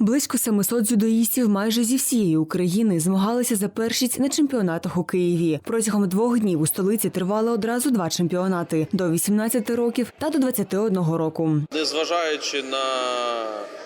Близько 700 дзюдоїстів майже зі всієї України змагалися за першість на чемпіонатах у Києві. Протягом двох днів у столиці тривали одразу два чемпіонати до 18 років та до 21 року. Незважаючи на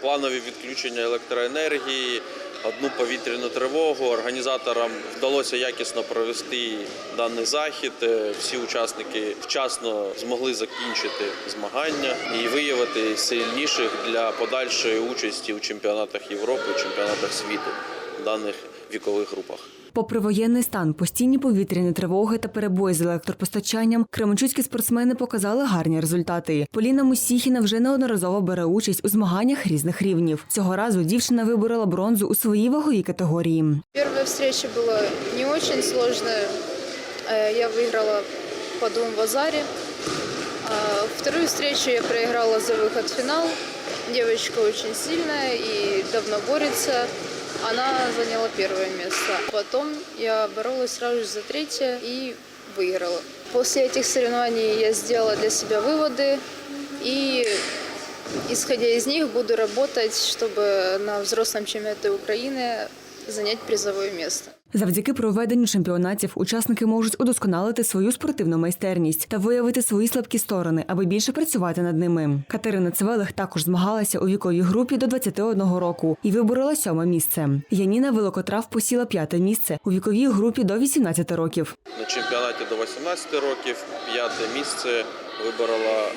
планові відключення електроенергії, одну повітряну тривогу, організаторам вдалося якісно провести даний захід. Е, Всі учасники вчасно змогли закінчити змагання і виявити сильніших для подальшої участі у чемпіонатах Європи, чемпіонатах світу в даних вікових групах. Попри воєнний стан, постійні повітряні тривоги та перебої з електропостачанням, кременчуцькі спортсмени показали гарні результати. Поліна Мусіхіна вже неодноразово бере участь у змаганнях різних рівнів. Цього разу дівчина виборола бронзу у своїй ваговій категорії. Первая встреча была не очень сложная. Э, Я выиграла по двум в Азаре. А Вторую встречу я проиграла за выход в финал. Девочка очень сильная и давно борется. Она заняла первое место. Потом я боролась сразу же за третье и выиграла. После этих соревнований я сделала для себя выводы и исходя из них буду работать, чтобы на взрослом чемпионате Украины занять призовое место. Завдяки проведенню чемпіонатів учасники можуть удосконалити свою спортивну майстерність та виявити свої слабкі сторони, аби більше працювати над ними. Катерина Цвелих також змагалася у віковій групі до 21 року і виборола сьоме місце. Яніна Великотрав посіла п'яте місце у віковій групі до 18 років. На чемпіонаті до 18 років п'яте місце виборола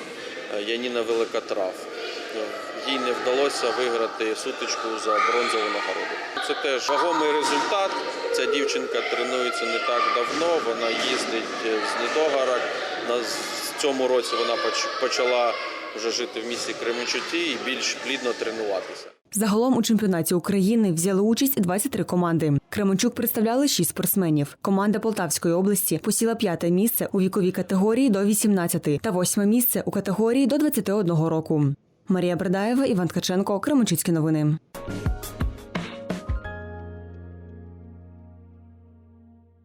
е, Яніна Великотрав. Е, Їй не вдалося виграти сутичку за бронзову нагороду. Це теж вагомий результат. Ця дівчинка тренується не так давно. Вона їздить з Недогорок. На цьому році вона поч- почала вже жити в місті Кременчуті і більш плідно тренуватися. Загалом у чемпіонаті України взяли участь 23 команди. Кременчук представляли 6 спортсменів. Команда Полтавської області посіла п'яте місце у віковій категорії до 18 та восьме місце у категорії до 21 року. Марія Бердаєва, Іван Ткаченко, Кременчуцькі новини.